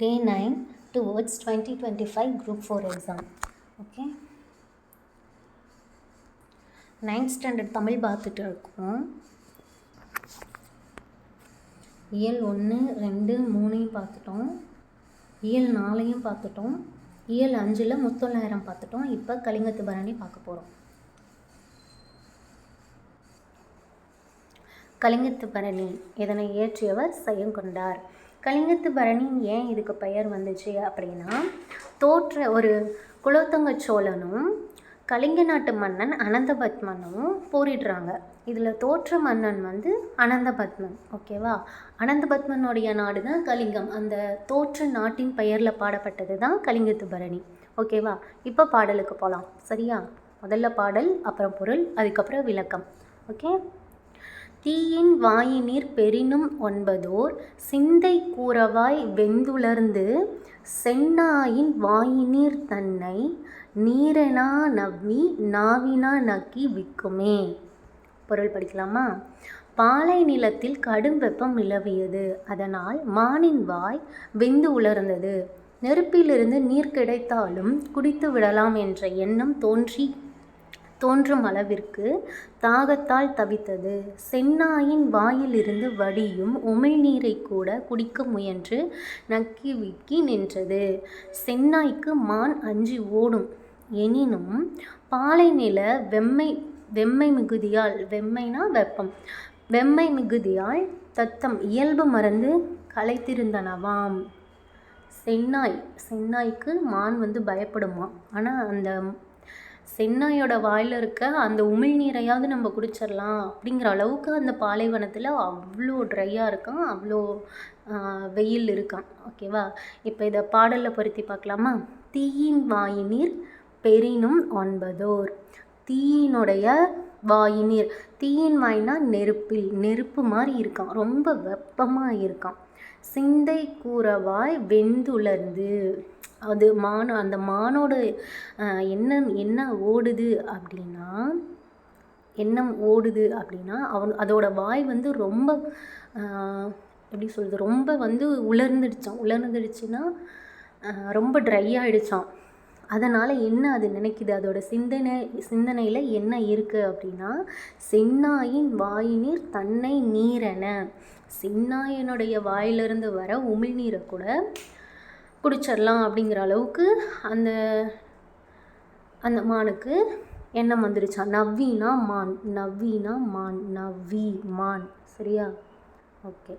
day 9 towards 2025 group 4 exam. Okay? Ninth standard Tamil பார்த்துட்டு இருக்கோம். இயல் ஒன்று ரெண்டு மூணையும் பார்த்துட்டோம். இயல் நாலையும் பார்த்துட்டோம். இயல் அஞ்சில் முத்தொள்ளாயிரம் பார்த்துட்டோம். இப்போ கலிங்கத்து பரணி பார்க்க போகிறோம் கலிங்கத்து பரணி இதனை இயற்றியவர் செயங்கொண்டார். கலிங்கத்து பரணி ஏன் இதுக்கு பெயர் வந்துச்சு அப்படின்னா தோற்ற ஒரு குலோத்துங்க சோழனும் கலிங்க நாட்டு மன்னன் அனந்தபத்மனும் போரிடுறாங்க. இதில் தோற்ற மன்னன் வந்து அனந்தபத்மன் ஓகேவா அனந்தபத்மனுடைய நாடு தான் கலிங்கம். அந்த தோற்ற நாட்டின் பெயரில் பாடப்பட்டது தான் கலிங்கத்து பரணி ஓகேவா இப்போ பாடலுக்கு போகலாம் சரியா? முதல்ல பாடல் அப்புறம் பொருள் அதுக்கப்புறம் விளக்கம் ஓகே தீயின் வாயினிற் பெரினும் ஒன்பதோர் சிந்தை கூறவாய் வெந்துலர்ந்து செந்நாயின் வாயினீர் தன்னை நீரெனா நவ்வி நாவினா நக்கி விக்குமே. பொருள் படிக்கலாமா? பாலை நிலத்தில் கடும் வெப்பம் நிலவியது. அதனால் மானின் வாய் வெந்து உலர்ந்தது. நெருப்பிலிருந்து நீர் கிடைத்தாலும் குடித்து விடலாம் என்ற எண்ணம் தோன்றி தோன்றும் அளவிற்கு தாகத்தால் தவித்தது. செந்நாயின் வாயிலிருந்து வடியும் உமிழ்நீரை கூட குடிக்க முயன்று நக்கி விக்கி நின்றது. செந்நாய்க்கு மான் அஞ்சி ஓடும். எனினும் பாலை நில வெம்மை வெம்மை மிகுதியால் வெம்மைனா வெப்பம். வெம்மை மிகுதியால் தத்தம் இயல்பு மறந்து களைத்திருந்தனவாம். செந்நாய் செந்நாய்க்கு மான் வந்து பயப்படுமா? ஆனால் அந்த சென்னையோட வாயில் இருக்க அந்த உமிழ்நீரையாவது நம்ம குடிச்சிடலாம் அப்படிங்கிற அளவுக்கு அந்த பாலைவனத்தில் அவ்வளோ ட்ரையாக இருக்கான் அவ்வளோ வெயில் இருக்கான். ஓகேவா இப்போ இதை பாடலில் பொருத்தி பார்க்கலாமா? தீயின் வாயினீர் பெரினும் ஒன்பதோர். தீயினுடைய வாயினீர் தீயின் வாயினா நெருப்பில் நெருப்பு மாதிரி இருக்கான். ரொம்ப வெப்பமாக இருக்கான். சிந்தை கூறவாய் வெந்துலர்ந்து அது மான் அந்த மானோட எண்ணம் என்ன ஓடுது அப்படின்னா எண்ணம் ஓடுது அப்படின்னா அவன் அதோட வாய் வந்து ரொம்ப எப்படி சொல்கிறது ரொம்ப வந்து உலர்ந்துடுச்சான் உலர்ந்துடுச்சுன்னா ரொம்ப ட்ரை ஆகிடுச்சான் அதனால் என்ன அது நினைக்குது? அதோட சிந்தனை சிந்தனையில் என்ன இருக்குது அப்படின்னா செந்நாயின் வாயினீர் தன்னை நீரென செந்நாயனுடைய வாயிலிருந்து வர உமிழ்நீரை கூட குடிச்சிடலாம் அப்படிங்கிற அளவுக்கு அந்த அந்த மானுக்கு எண்ணம் வந்துருச்சா? நவ்வினா மான் நவ்வினா மான் நவ்வி மான். சரியா? ஓகே.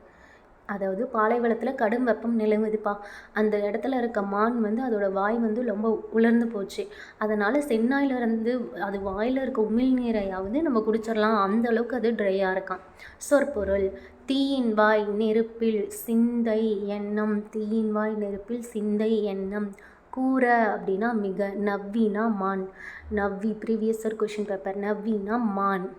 அதாவது பாலைவனத்தில் கடும் வெப்பம் நிலவுதுப்பா. அந்த இடத்துல இருக்க மான் வந்து அதோட வாய் வந்து ரொம்ப உலர்ந்து போச்சு. அதனால் சென்னாயிலிருந்து அது வாயில் இருக்க உமிழ்நீரையாவது நம்ம குடிச்சிடலாம் அந்த அளவுக்கு அது ட்ரையாக இருக்கான். சொற்பொருள். தீயின் வாய் நெருப்பில் சிந்தை எண்ணம் தீயின் வாய் நெருப்பில் சிந்தை எண்ணம். கூற அப்படின்னா மிக நவ்வினா மான். நவ்வி ப்ரீவியஸர் கொஷின் பேப்பர் நவ்வினா மான்.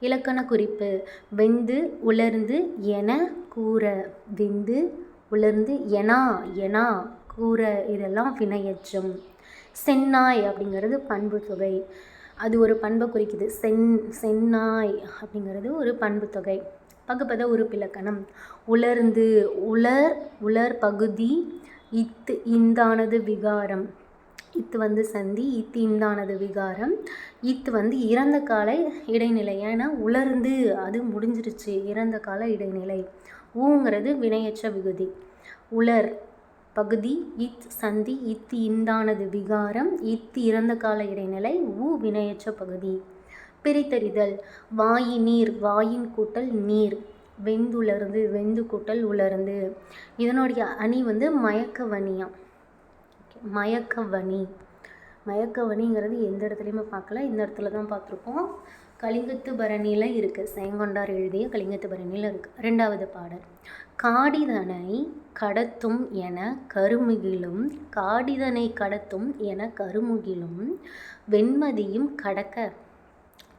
இலக்கண குறிப்பு வெந்து உலர்ந்து என கூற. வெந்து உலர்ந்து எனா எனா கூற. இதெல்லாம் வினையற்றம். செந்நாய் அப்படிங்கிறது பண்பு தொகை. அது ஒரு பண்பை குறிக்குது. சென் செந்நாய் அப்படிங்கிறது ஒரு பண்பு தொகை. பகுபத உறுப்பிலக்கணம். உலர்ந்து உலர் உலர் பகுதி இத்து இந்தானது விகாரம். இத்து வந்து சந்தி இத்து இந்தானது விகாரம். இத்து வந்து இறந்த கால இடைநிலை. ஏன்னா உலர்ந்து அது முடிஞ்சிருச்சு இறந்த கால இடைநிலை. ஊங்கிறது வினையற்ற விகுதி. உலர் பகுதி இத் சந்தி இத்து இந்தானது விகாரம். இத்து இறந்த கால இடைநிலை ஊ வினையற்ற பகுதி. பிரித்தறிதல். வாயி நீர் வாயின் கூட்டல் நீர். வெந்துலர்ந்து வெந்து கூட்டல் உலர்ந்து. இதனுடைய அணி வந்து மயக்கவணியாம் மயக்கவணி மயக்கவணிங்கிறது எந்த இடத்துலையுமே பார்க்கல இந்த இடத்துல தான் பார்த்துருக்கோம் கலிங்கத்து பரணியில் இருக்குது சேங்கொண்டார் எழுதிய கலிங்கத்து பரணியில் இருக்குது ரெண்டாவது பாடல். காடிதனை கடத்தும் என கருமுகிலும் காடிதனை கடத்தும் என கருமுகிலும் வெண்மதியும் கடக்க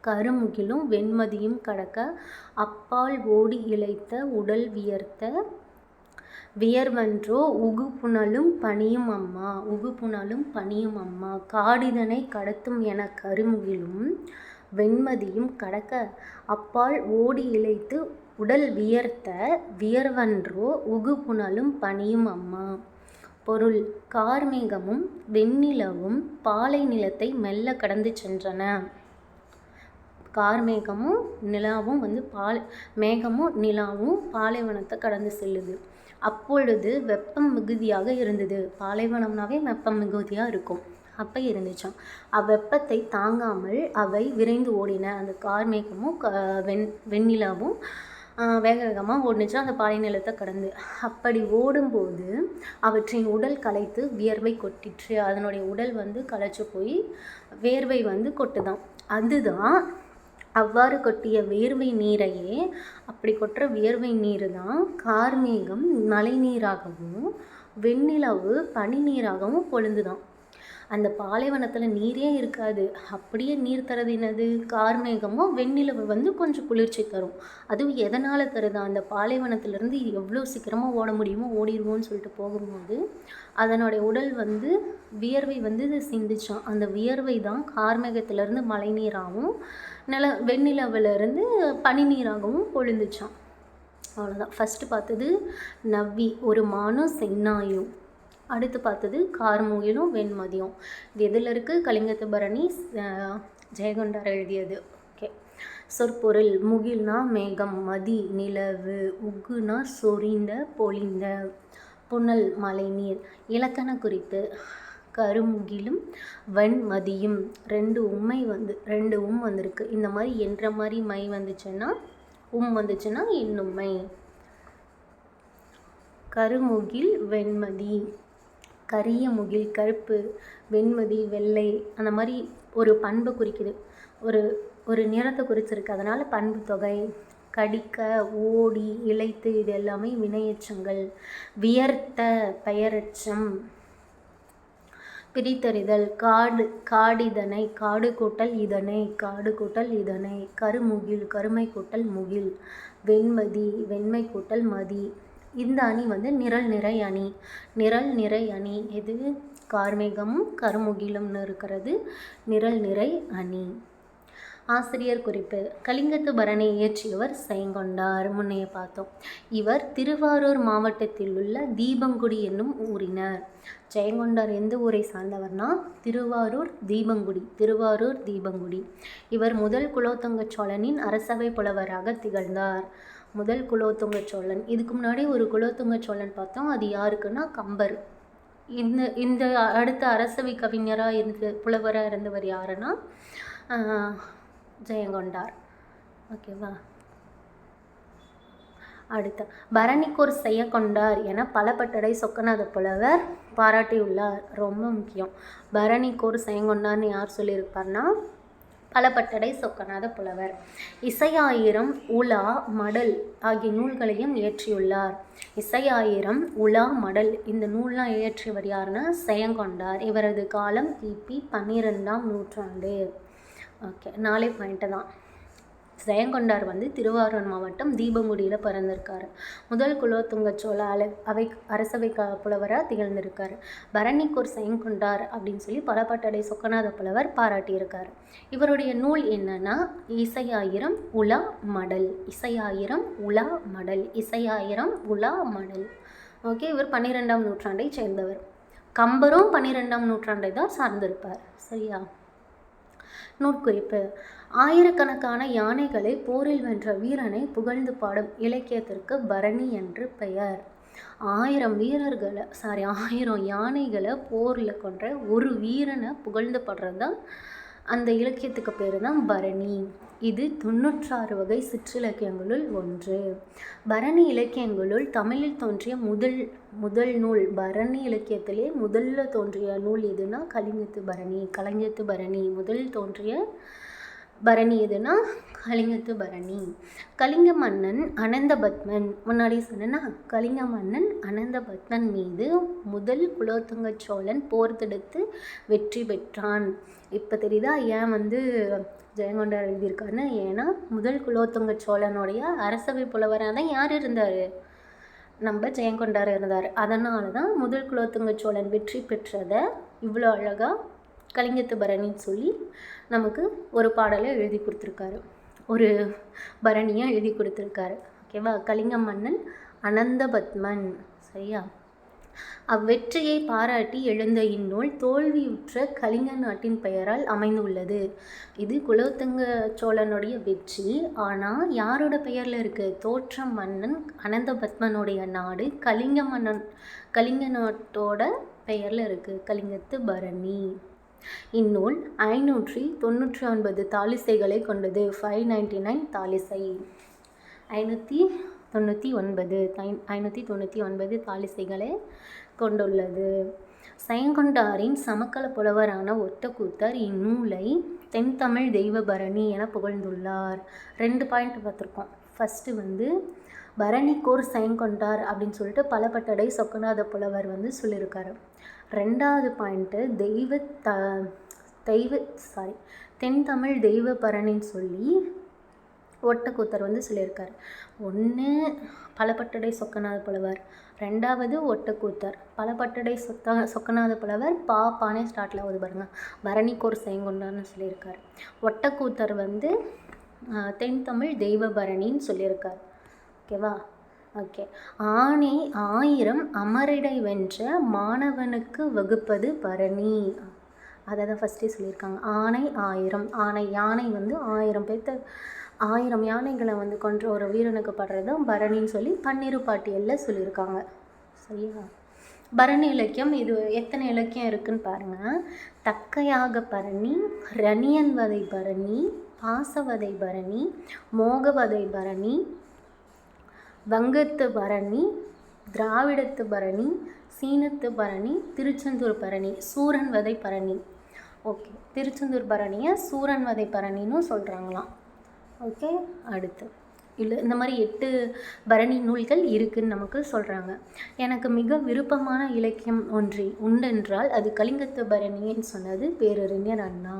கருமுகிலும் வெண்மதியும் கடக்க அப்பால் ஓடி இழைத்த உடல் வியர்த்த வியர்வன்றோ உகுப்புணலும் பணியும் அம்மா உகுப்புணலும் பணியும் அம்மா. காடிதனை கடத்தும் என கருமுகிலும் வெண்மதியும் கடக்க அப்பால் ஓடி இழைத்து உடல் வியர்த்த வியர்வன்றோ உகுப்புணலும் பணியும் அம்மா. பொருள் கார்மேகமும் வெண்ணிலவும் பாலை நிலத்தை மெல்ல கடந்து சென்றன. கார்மேகமும் நிலாவும் வந்து பால் மேகமும் நிலாவும் பாலைவனத்தை கடந்து செல்லுது. அப்பொழுது வெப்பம் மிகுதியாக இருந்தது. பாலைவனம்னாவே வெப்பம் மிகுதியாக இருக்கும். அப்போ இருந்துச்சாம். அவ்வெப்பத்தை தாங்காமல் அவை விரைந்து ஓடின. அந்த கார்மேகமும் க வெண் வெண்ணிலாவும் வேக வேகமாக ஓடுனுச்சு. அந்த பாலை நிலத்தை கடந்து. அப்படி ஓடும்போது அவற்றின் உடல் கலைத்து வியர்வை கொட்டிற்று. அதனுடைய உடல் வந்து களைச்சு போய் வேர்வை வந்து கொட்டுதான் அதுதான் அவ்வாறு கொட்டிய வேர்வை நீரையே அப்படி கொட்டுற வியர்வை நீர் தான் கார்மேகம் மழை நீராகவும் வெண்ணிலவு பனி நீராகவும் பொழுந்துதான் அந்த பாலைவனத்தில் நீரே இருக்காது. அப்படியே நீர் தரது என்னது கார்மேகமும் வெண்ணிலவு வந்து கொஞ்சம் குளிர்ச்சி தரும். அதுவும் எதனால் தருது? அந்த பாலைவனத்துலேருந்து எவ்வளோ சீக்கிரமாக ஓட முடியுமோ ஓடிடுவோன்னு சொல்லிட்டு போகும்போது அதனுடைய உடல் வந்து வியர்வை வந்து சிந்திச்சான். அந்த வியர்வை தான் கார்மேகத்திலேருந்து மழை நீராகவும் நில வெண்ணிலவிலேருந்து பனி நீராகவும் பொழுந்துச்சான் அவ்வளோதான் ஃபஸ்ட்டு பார்த்தது நவ்வி ஒரு மானும் சென்னாயும் அடுத்து பார்த்தது கார்முகிலும் வெண்மதியம் இது எதில் இருக்குது கலிங்கத்து பரணி ஜெயகொண்டார் எழுதியது. ஓகே. சொற்பொருள் முகில்னா மேகம் மதி நிலவு உக்குனா சொரிந்த பொழிந்த புனல் மழைநீர் இலக்கண குறித்து கருமுகிலும் வெண்மதியும் ரெண்டு உண்மை வந்து ரெண்டு உம் வந்திருக்கு. இந்த மாதிரி என்ற மாதிரி மை வந்துச்சுன்னா உம் வந்துச்சுன்னா இன்னும்மை கருமுகில் வெண்மதி கரிய முகில் கருப்பு வெண்மதி வெள்ளை அந்த மாதிரி ஒரு பண்பை குறிக்குது. ஒரு ஒரு நிறத்தை குறிச்சிருக்கு. அதனால் பண்பு தொகை கடிக்க ஓடி இழைத்து இது எல்லாமே வினையச்சங்கள் வியர்த்த பெயரச்சம் பிரித்தறிதல் காடு காடிதனை காடு கூட்டல் இதனை காடு கூட்டல் இதனை கருமுகில் கருமை கூட்டல் முகில் வெண்மதி வெண்மை கூட்டல் மதி இந்த அணி வந்து நிரல் நிறை அணி. நிரல் நிறை அணி எது? கார்மேகமும் கருமுகிலும்னு இருக்கிறது நிரல் நிறை அணி. ஆசிரியர் குறிப்பு. கலிங்கத்து பரணி இயற்றியவர் செயங்கொண்டார் முன்னைய பார்த்தோம். இவர் திருவாரூர் மாவட்டத்தில் உள்ள தீபங்குடி என்னும் ஊரினர். ஜெயங்கொண்டார் எந்த ஊரை சார்ந்தவர்னா? திருவாரூர் தீபங்குடி. திருவாரூர் தீபங்குடி. இவர் முதல் குலோத்தங்க சோழனின் அரசவை புலவராக திகழ்ந்தார். முதல் குலோத்துங்க சோழன். இதுக்கு முன்னாடி ஒரு குலோத்துங்க சோழன் பார்த்தோம் அது யாருக்குன்னா கம்பர். இந்த இந்த அடுத்த அரசவை கவிஞராக இருந்து புலவராக இருந்தவர் யாருன்னா ஜெயங்கொண்டார். ஓகேவா? அடுத்த. பரணிக்கோர் செய்ய கொண்டார் என பலப்பட்டடை சொக்கநாத புலவர் பாராட்டியுள்ளார். ரொம்ப முக்கியம். பரணிக்கோர் செய்யங்கொண்டார்னு யார் சொல்லியிருப்பார்னா களப்பட்டடை சொக்கநாத புலவர். இசையாயிரம் உலா மடல் ஆகிய நூல்களையும் இயற்றியுள்ளார். இசையாயிரம் உலா மடல் இந்த நூல்லாம் இயற்றியவர் யாருன்னா? செயங்கொண்டார். இவரது காலம் கிபி பன்னிரெண்டாம் நூற்றாண்டு. ஓகே நாளை பாயிண்ட்டு தான். ஜெயங்கொண்டார் வந்து திருவாரூர் மாவட்டம் தீபங்குடியில் பிறந்திருக்காரு. முதல் குலோத்துங்க சோழ அலை அவை அரசவை க புலவராக திகழ்ந்திருக்கார். பரணிக்கூர் ஜெயங்கொண்டார் அப்படின்னு சொல்லி பலப்பட்டடை சொக்கநாத புலவர் பாராட்டியிருக்கார். இவருடைய நூல் என்னன்னா இசையாயிரம் உலா மடல் இசையாயிரம் உலா மடல் இசையாயிரம் உலா மடல். ஓகே இவர் பன்னிரெண்டாம் நூற்றாண்டை சேர்ந்தவர். கம்பரும் பன்னிரெண்டாம் நூற்றாண்டை தான் சார்ந்திருப்பார். சரியா? நூற்குறிப்பு ஆயிரக்கணக்கான யானைகளை போரில் வென்ற வீரனை புகழ்ந்து பாடும் இலக்கியத்திற்கு பரணி என்று பெயர். ஆயிரம் வீரர்களை சாரி ஆயிரம் யானைகளை போரில் கொன்ற ஒரு வீரனை புகழ்ந்து பாடுறது தான் அந்த இலக்கியத்துக்கு பேர் தான் பரணி. இது தொண்ணூற்றாறு வகை சிற்றிலக்கியங்களுள் ஒன்று. பரணி இலக்கியங்களுள் தமிழில் தோன்றிய முதல் முதல் நூல் பரணி இலக்கியத்திலே முதல்ல தோன்றிய நூல் எதுனா கலிங்கத்து பரணி கலைஞத்து பரணி. முதல் தோன்றிய பரணி எதுனா? கலிங்கத்து பரணி. கலிங்க மன்னன் அனந்தபத்மன் முன்னாடி சொன்னேன்னா கலிங்க மன்னன் அனந்தபத்மன் மீது முதல் குலோத்துங்க சோழன் போர் தடுத்து வெற்றி பெற்றான். இப்போ தெரியுதா? ஏன் வந்து ஜெயங்கொண்டார் எழுதியிருக்காருன்னு? ஏன்னா முதல் குலோத்துங்க சோழனுடைய அரசவை புலவராக தான் யார் இருந்தார்? நம்ம ஜெயங்கொண்டார் இருந்தார். அதனால தான் முதல் குலோத்துங்க சோழன் வெற்றி பெற்றதை இவ்வளோ அழகாக கலிங்கத்து பரணின்னு சொல்லி நமக்கு ஒரு பாடலை எழுதி கொடுத்துருக்காரு. ஒரு பரணியாக எழுதி கொடுத்துருக்காரு. ஓகேவா கலிங்க மன்னன் அனந்தபத்மன் சரியா? அவ்வெற்றியை பாராட்டி எழுந்த இந்நூல் தோல்வியுற்ற கலிங்க நாட்டின் பெயரால் அமைந்துள்ளது. இது குலோத்துங்க சோழனுடைய வெற்றி. ஆனால் யாரோட பெயரில் இருக்குது தோற்ற மன்னன் அனந்தபத்மனுடைய நாடு கலிங்க மன்னன் கலிங்க நாட்டோட பெயரில் இருக்குது கலிங்கத்து பரணி. இந்நூல் ஐநூற்றி தொண்ணூற்றி ஒன்பது தாலிசைகளை கொண்டது. ஃபைவ் நைன்டி நைன் தாலிசை ஐநூற்றி தொண்ணூற்றி ஒன்பது ஐநூற்றி தொண்ணூற்றி ஒன்பது தாலிசைகளை கொண்டுள்ளது. சயங்கொண்டாரின் சமக்கல புலவரான ஒத்தக்கூத்தர் இந்நூலை தென்தமிழ் தெய்வபரணி என புகழ்ந்துள்ளார். ரெண்டு பாயிண்ட் பார்த்துருக்கோம். ஃபஸ்ட்டு வந்து பரணிக்கோர் செயங்கொண்டார் அப்படின்னு சொல்லிட்டு பலப்பட்டடை சொக்கநாத புலவர் வந்து சொல்லியிருக்காரு. ரெண்டாவது பாயிண்ட்டு தெய்வ த தெய்வ சாரி தென்தமிழ் தெய்வ பரணின்னு சொல்லி ஒட்டக்கூத்தர் வந்து சொல்லியிருக்கார். ஒன்று பலப்பட்டடை சொக்கநாத புலவர். ரெண்டாவது ஒட்டக்கூத்தர். பலப்பட்டடை சொத்த சொக்கநாத புலவர் பா பானே ஸ்டார்ட்டில் ஆகுது பாருங்க. பரணிக்கோர் செயங்கொண்டார்னு சொல்லியிருக்கார். ஒட்டக்கூத்தர் வந்து தென்தமிழ் தமிழ் தெய்வபரணின்னு சொல்லியிருக்கார். ஓகேவா? ஓகே. ஆணை ஆயிரம் அமரிடை வென்ற மாணவனுக்கு வகுப்பது பரணி. அதை தான் ஃபஸ்ட்டே சொல்லியிருக்காங்க. ஆணை ஆயிரம். ஆணை யானை வந்து ஆயிரம் பேர்த்த ஆயிரம் யானைகளை வந்து கொன்ற ஒரு வீரனுக்கு படுறது தான் பரணின்னு சொல்லி பன்னிரு பாட்டியலில் சொல்லியிருக்காங்க. சரியா? பரணி இலக்கியம் இது எத்தனை இலக்கியம் இருக்குன்னு பாருங்கள் தக்கையாக பரணி ரணியன் வதை பரணி பாசவதை பரணி மோகவதை பரணி வங்கத்து பரணி திராவிடத்து பரணி சீனத்து பரணி திருச்செந்தூர் பரணி சூரன் வதை பரணி. ஓகே. திருச்செந்தூர் பரணியை சூரன் வதை பரணின்னு சொல்கிறாங்களாம் ஓகே. அடுத்து. இல்லை இந்த மாதிரி எட்டு பரணி நூல்கள் இருக்குதுன்னு நமக்கு சொல்கிறாங்க எனக்கு மிக விருப்பமான இலக்கியம் ஒன்றி உண்டென்றால் அது கலிங்கத்து பரணின்னு சொன்னது பேரறிஞர் அண்ணா.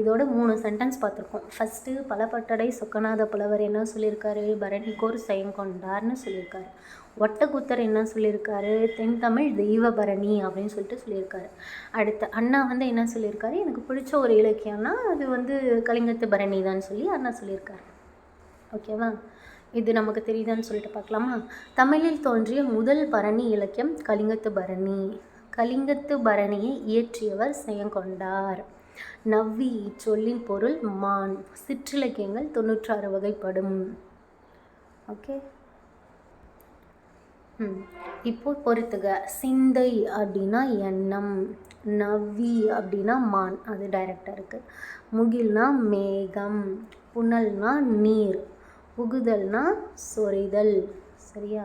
இதோட மூணு சென்டென்ஸ் பார்த்துருக்கோம். ஃபஸ்ட்டு பலப்பட்டடை சொக்கநாத புலவர் என்ன சொல்லியிருக்காரு? பரணிக்கோர் செயங்கொண்டார்னு சொல்லியிருக்காரு. ஒட்டக்கூத்தர் என்ன சொல்லியிருக்காரு? தென் தமிழ் தெய்வபரணி அப்படின்னு சொல்லிட்டு சொல்லியிருக்காரு. அடுத்து அண்ணா வந்து என்ன சொல்லியிருக்காரு? எனக்கு பிடிச்ச ஒரு இலக்கியம்னா அது வந்து கலிங்கத்து பரணி தான் சொல்லி அண்ணா சொல்லியிருக்காரு. ஓகேவா? இது நமக்கு தெரியுதான்னு சொல்லிட்டு பார்க்கலாமா? தமிழில் தோன்றிய முதல் பரணி இலக்கியம் கலிங்கத்து பரணி. கலிங்கத்து பரணியை இயற்றியவர் செயங்கொண்டார். நவ்வி இச்சொல்லின் பொருள் மான். சிற்றிலக்கியங்கள் தொண்ணூற்றாறு வகைப்படும். ஓகே? ம். இப்போ பொறுத்துக. சிந்தை அப்படின்னா எண்ணம். நவ்வி அப்படின்னா மான். அது டைரக்டாக இருக்குது முகில்னா மேகம். புனல்னா நீர். புகுதல்னா சொரிதல். சரியா?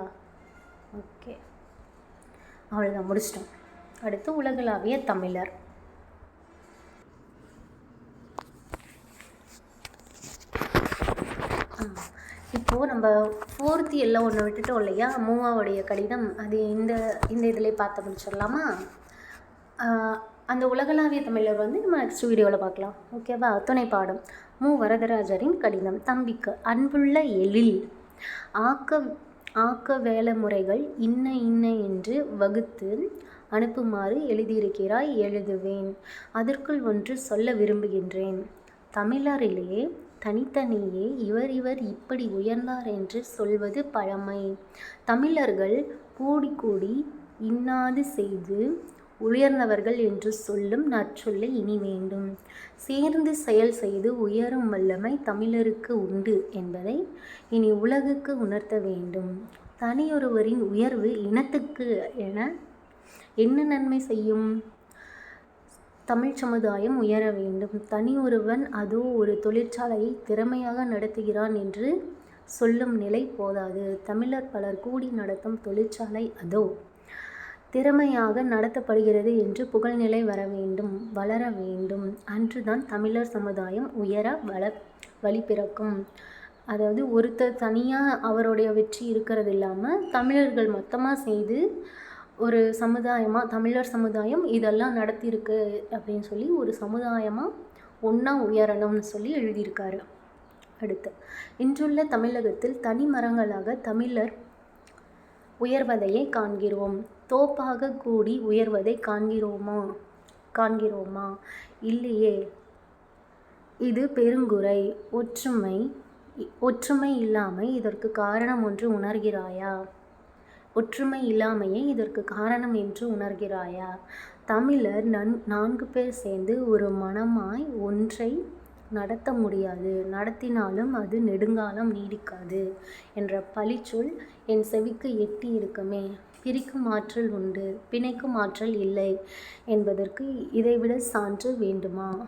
ஓகே. அவ்வளோதான் முடிச்சிட்டோம். அடுத்து உலகளாவிய தமிழர். இப்போது நம்ம ஃபோர்த்து எல்லாம் ஒன்று விட்டுட்டோம் இல்லையா? மூவாவுடைய கடிதம். அது இந்த இந்த இதில் பார்த்து முடிச்சிடலாமா? அந்த உலகளாவிய தமிழர் வந்து நம்ம நெக்ஸ்ட் வீடியோவில் பார்க்கலாம். ஓகேவா துணை பாடம். மு. வரதராஜரின் கடிதம். தம்பிக்கு அன்புள்ள எழில். ஆக்க ஆக்க வேலை முறைகள் இன்ன இன்ன என்று வகுத்து அனுப்புமாறு எழுதியிருக்கிறாய் எழுதுவேன். அதற்குள் ஒன்று சொல்ல விரும்புகின்றேன். தமிழரிலே தனித்தனியே இவர் இவர் இப்படி உயர்ந்தார் என்று சொல்வது பழமை. தமிழர்கள் கூடி கூடி இன்னாது செய்து உயர்ந்தவர்கள் என்று சொல்லும் நற்சொல்லை இனி வேண்டும். சேர்ந்து செயல் செய்து உயரும் வல்லமை தமிழருக்கு உண்டு என்பதை இனி உலகுக்கு உணர்த்த வேண்டும். தனியொருவரின் உயர்வு இனத்துக்கு என என்ன நன்மை செய்யும்? தமிழ் சமுதாயம் உயர வேண்டும். தனி ஒருவன் அதோ ஒரு தொழிற்சாலையை திறமையாக நடத்துகிறான் என்று சொல்லும் நிலை போதாது. தமிழர் பலர் கூடி நடத்தும் தொழிற்சாலை அதோ. திறமையாக நடத்தப்படுகிறது என்று புகழ்நிலை வர வேண்டும் வளர வேண்டும். அன்றுதான் தமிழர் சமுதாயம் உயர வள வழி பிறக்கும் அதாவது ஒருத்தர் தனியாக அவருடைய வெற்றி இருக்கிறது இல்லாமல் தமிழர்கள் மொத்தமாக செய்து ஒரு சமுதாயமாக தமிழர் சமுதாயம் இதெல்லாம் நடத்தியிருக்கு அப்படின்னு சொல்லி ஒரு சமுதாயமாக ஒன்றா உயரணும்னு சொல்லி எழுதியிருக்காரு. அடுத்து இன்றுள்ள தமிழகத்தில் தனி மரங்களாக தமிழர் உயர்வதையே காண்கிறோம். தோப்பாக கூடி உயர்வதை காண்கிறோமா? காண்கிறோமா? இல்லையே. இது பெருங்குறை. ஒற்றுமை ஒற்றுமை இல்லாமை இதற்கு காரணம் ஒன்று உணர்கிறாயா? ஒற்றுமை இல்லாமையே இதற்கு காரணம் என்று உணர்கிறாயா? தமிழர் நன் நான்கு பேர் சேர்ந்து ஒரு மனமாய் ஒன்றை நடத்த முடியாது. நடத்தினாலும் அது நெடுங்காலம் நீடிக்காது என்ற பழிச்சொல் என் செவிக்கு எட்டி இருக்குமே பிரிக்கும் ஆற்றல் உண்டு பிணைக்கும் ஆற்றல் இல்லை என்பதற்கு இதைவிட சான்று வேண்டுமா?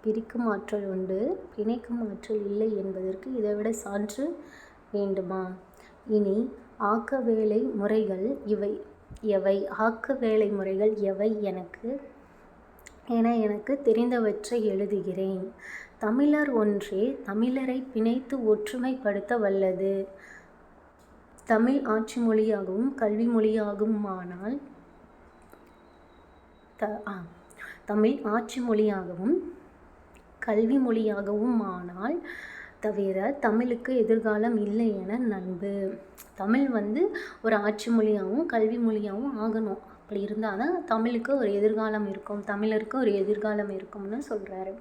பிரிக்கும் ஆற்றல் உண்டு பிணைக்கும் ஆற்றல் இல்லை என்பதற்கு இதைவிட சான்று வேண்டுமா? இனி ஆக்க வேலை முறைகள் இவை. எவை? ஆக்க வேலை முறைகள் எவை எனக்கு? என எனக்கு தெரிந்தவற்றை எழுதுகிறேன். தமிழர் ஒன்றே தமிழரை பிணைத்து ஒற்றுமைப்படுத்த வல்லது. தமிழ் ஆட்சி மொழியாகவும் கல்வி மொழியாகுமானால் த ஆ தமிழ் ஆட்சி மொழியாகவும் கல்வி மொழியாகவும் ஆனால் தவிர தமிழுக்கு எதிர்காலம் இல்லை என நண்பு. தமிழ் வந்து ஒரு ஆட்சி மொழியாகவும் கல்வி மொழியாகவும் ஆகணும். அப்படி இருந்தால் தான் தமிழுக்கு ஒரு எதிர்காலம் இருக்கும். தமிழருக்கு ஒரு எதிர்காலம் இருக்கும்னு சொல்கிறாரு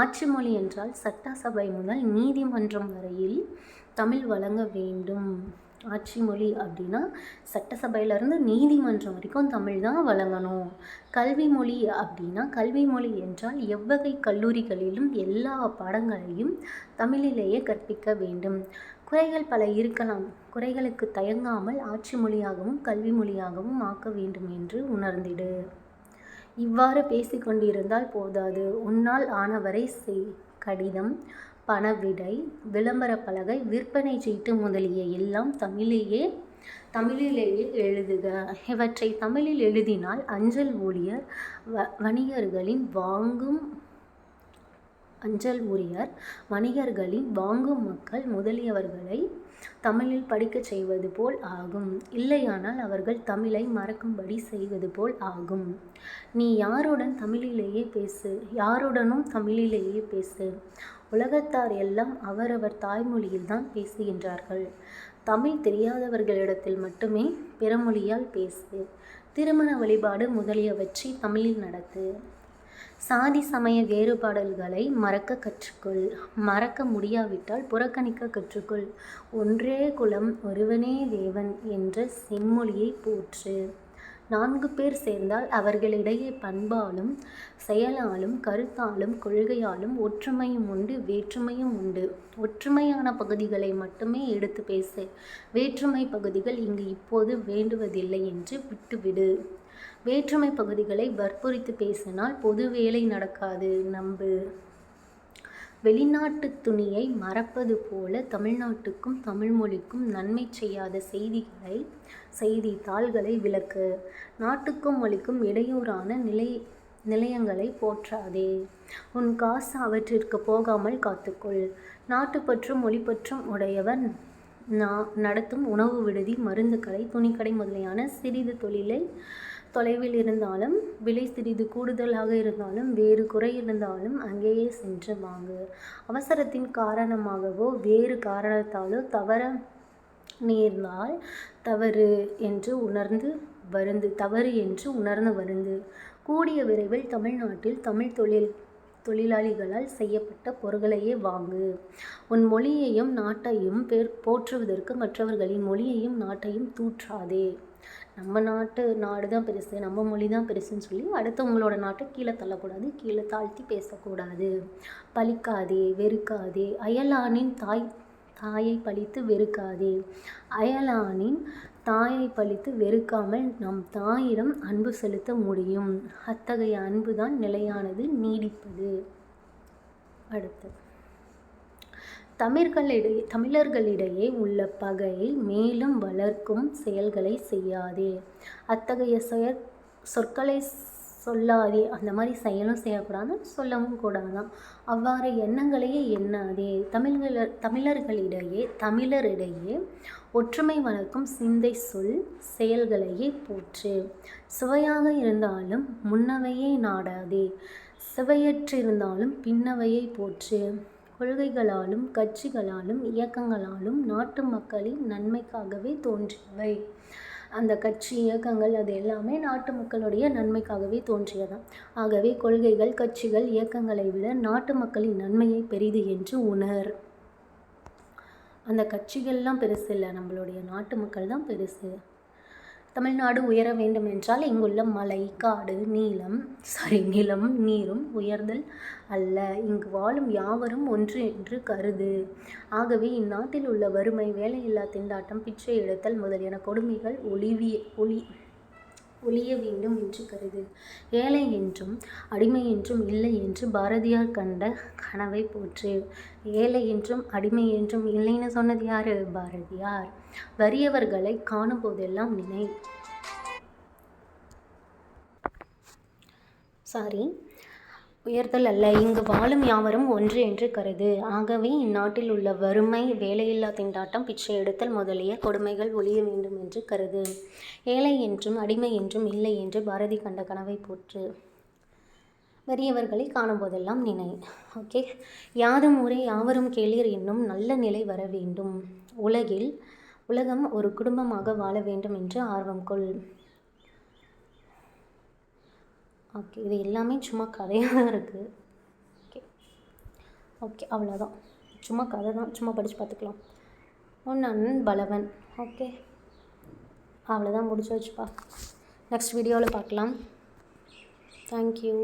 ஆட்சி மொழி என்றால் சட்டசபை முதல் நீதிமன்றம் வரையில் தமிழ் வழங்க வேண்டும். ஆட்சி மொழி அப்படின்னா சட்டசபையிலேருந்து நீதிமன்றம் வரைக்கும் தமிழ் தான் வழங்கணும். கல்வி மொழி அப்படின்னா கல்வி மொழி என்றால் எவ்வகை கல்லூரிகளிலும் எல்லா பாடங்களையும் தமிழிலேயே கற்பிக்க வேண்டும். குறைகள் பல இருக்கலாம். குறைகளுக்கு தயங்காமல் ஆட்சி மொழியாகவும் கல்வி மொழியாகவும் ஆக்க வேண்டும் என்று உணர்ந்திடு. இவ்வாறு பேசிக்கொண்டிருந்தால் போதாது. உன்னால் ஆனவரை செய். கடிதம் பணவிடை விளம்பர பலகை விற்பனை சீட்டு முதலிய எல்லாம் தமிழிலேயே தமிழிலேயே எழுதுக. இவற்றை தமிழில் எழுதினால் அஞ்சல் ஊழியர் வ வணிகர்களின் வாங்கும் அஞ்சல் ஊழியர் வணிகர்களின் வாங்கும் மக்கள் முதலியவர்களை தமிழில் படிக்கச் செய்வது போல் ஆகும். இல்லையானால் அவர்கள் தமிழை மறக்கும்படி செய்வது போல் ஆகும். நீ யாருடன் தமிழிலேயே பேசு யாருடனும் தமிழிலேயே பேசு. உலகத்தார் எல்லாம் அவரவர் தாய்மொழியில்தான் பேசுகின்றார்கள். தமிழ் தெரியாதவர்களிடத்தில் மட்டுமே பிறமொழியால் பேசு திருமண வழிபாடு முதலியவற்றை தமிழில் நடத்து. சாதி சமய வேறுபாடல்களை மறக்க கற்றுக்கொள் மறக்க முடியாவிட்டால் புறக்கணிக்க கற்றுக்கொள். ஒன்றே குலம் ஒருவனே தேவன் என்ற செம்மொழியை போற்று. நான்கு பேர் சேர்ந்தால் அவர்களிடையே பண்பாலும் செயலாலும் கருத்தாலும் கொள்கையாலும் ஒற்றுமையும் உண்டு வேற்றுமையும் உண்டு. ஒற்றுமையான பகுதிகளை மட்டுமே எடுத்து பேசு. வேற்றுமை பகுதிகள் இங்கு இப்போது வேண்டுவதில்லை என்று விட்டுவிடு. வேற்றுமை பகுதிகளை வற்புறுத்து பேசினால் பொது வேலை நடக்காது. நம்பு. வெளிநாட்டு துணியை மறப்பது போல தமிழ்நாட்டுக்கும் தமிழ்மொழிக்கும் நன்மை செய்யாத செய்திகளை செய்தி தாள்களை விளக்கு. நாட்டுக்கும் மொழிக்கும் இடையூறான நிலை நிலையங்களை போற்றாதே. உன் காசு அவற்றிற்கு போகாமல் காத்துக்கொள். நாட்டுப்பற்றும் மொழிப்பற்றும் உடையவன் நடத்தும் உணவு விடுதி மருந்து கடை துணிக்கடை முதலியான சிறிது தொழிலை தொலைவில் இருந்தாலும் விலை சிறிது கூடுதலாக இருந்தாலும் வேறு குறை இருந்தாலும் அங்கேயே சென்று வாங்கு. அவசரத்தின் காரணமாகவோ வேறு காரணத்தாலோ தவற நேர்ந்தால் தவறு என்று உணர்ந்து வருந்து தவறு என்று உணர்ந்து வருந்து. கூடிய விரைவில் தமிழ்நாட்டில் தமிழ் தொழில் தொழிலாளிகளால் செய்யப்பட்ட பொருட்களையே வாங்கு. உன் மொழியையும் நாட்டையும் பேர் போற்றுவதற்கு மற்றவர்களின் மொழியையும் நாட்டையும் தூற்றாதே. நம்ம நாட்டு நாடு தான் பெருசு நம்ம மொழி தான் பெருசுன்னு சொல்லி அடுத்தவங்களோட நாட்டை கீழே தள்ளக்கூடாது கீழே தாழ்த்தி பேசக்கூடாது. பழிக்காதே வெறுக்காதே அயலானின் தாய் தாயை பழித்து வெறுக்காதே. அயலானின் தாயை பழித்து வெறுக்காமல் நம் தாயிடம் அன்பு செலுத்த முடியும். அத்தகைய அன்பு தான் நிலையானது நீடிப்பது. அடுத்தது தமிழர்களிடையே தமிழர்களிடையே உள்ள பகையை மேலும் வளர்க்கும் செயல்களை செய்யாதே. அத்தகைய செயற் சொற்களை சொல்லாதே. அந்த மாதிரி செயலும் செய்யக்கூடாது சொல்லவும் கூடாதான் அவ்வாறு எண்ணங்களையே எண்ணாதே. தமிழ்கள தமிழர்களிடையே தமிழரிடையே ஒற்றுமை வளர்க்கும் சிந்தை சொல் செயல்களையே போற்று. சுவையாக இருந்தாலும் முன்னவையே நாடாதே. சுவையற்றிருந்தாலும் பின்னவையை போற்று. கொள்கைகளாலும் கட்சிகளாலும் இயக்கங்களாலும் நாட்டு மக்களின் நன்மைக்காகவே தோன்றியவை. அந்த கட்சி இயக்கங்கள் அது எல்லாமே நாட்டு மக்களுடைய நன்மைக்காகவே தோன்றியதாம் ஆகவே கொள்கைகள் கட்சிகள் இயக்கங்களை விட நாட்டு மக்களின் நன்மையை பெரிது என்று உணர். அந்த கட்சிகள்லாம் பெருசு இல்லை. நம்மளுடைய நாட்டு மக்கள் தான் பெருசு. தமிழ்நாடு உயர வேண்டும் என்றால் இங்குள்ள மலை காடு நீளம் சாரி நிலம் நீரும் உயர்தல் அல்ல. இங்கு வாழும் யாவரும் ஒன்று என்று கருது. ஆகவே இந்நாட்டில் உள்ள வறுமை வேலையில்லா திண்டாட்டம் பிச்சை எடுத்தல் முதலியன கொடுமைகள் ஒளிவிய ஒளி ஒழிய வேண்டும் என்று கருது. ஏழை என்றும் அடிமை என்றும் இல்லை என்று பாரதியார் கண்ட கனவை போற்று. ஏழை என்றும் அடிமை என்றும் இல்லைன்னு சொன்னது யார்? பாரதியார். வறியவர்களை காணும் போதெல்லாம் நினை. சாரி உயர்தல் அல்ல. இங்கு வாழும் யாவரும் ஒன்று என்று கருது. ஆகவே இந்நாட்டில் உள்ள வறுமை வேலையில்லா திண்டாட்டம் பிச்சை எடுத்தல் முதலிய கொடுமைகள் ஒழிய வேண்டும் என்று கருது. ஏழை என்றும் அடிமை என்றும் இல்லை என்று பாரதி கண்ட கனவை போற்று. வறியவர்களை காணும்போதெல்லாம் நினை. ஓகே? யாதும் ஊரே யாவரும் கேளீர் என்னும் நல்ல நிலை வர வேண்டும். உலகில் உலகம் ஒரு குடும்பமாக வாழ வேண்டும் என்று ஆர்வம் கொள். ஓகே இது எல்லாமே சும்மா கதையாக தான் இருக்குது ஓகே ஓகே அவ்வளோதான் சும்மா கதை தான். சும்மா படித்து பார்த்துக்கலாம். ஒன்று அண்ணன் பலவன். ஓகே அவ்வளோதான் முடிச்சு வச்சுப்பா. நெக்ஸ்ட் வீடியோவில் பார்க்கலாம். தேங்க்யூ